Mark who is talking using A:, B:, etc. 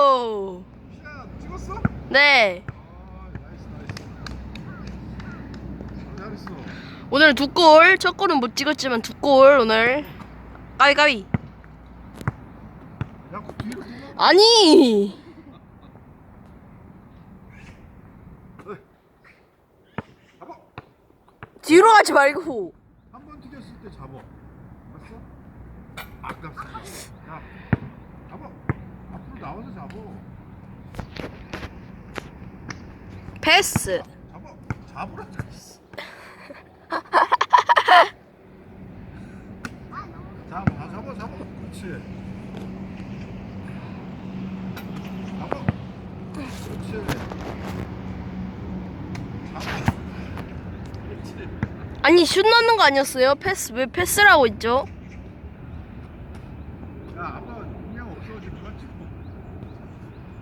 A: 와우!
B: 찍었어?
A: 네.
B: 아 나이스 나이스. 잘했어.
A: 오늘 두 골. 첫 골은 못 찍었지만 두 골 오늘. 까위 까위.
B: 야 그 뒤로 돌아.
A: 아니!
B: 잡아.
A: 뒤로 가지 말고.
B: 한번 튀겼을 때 잡아. 알았어?
A: 패스.
B: 잡아. 잡으라. 잡아, 다 잡아, 잡아. 그렇지. 잡아. 그렇지. 잡아. 그렇지.
A: 아니 슛 넣는 거 아니었어요? 패스 왜 패스라고 있죠?
B: 야, 아빠 그냥 없어지면 찍고.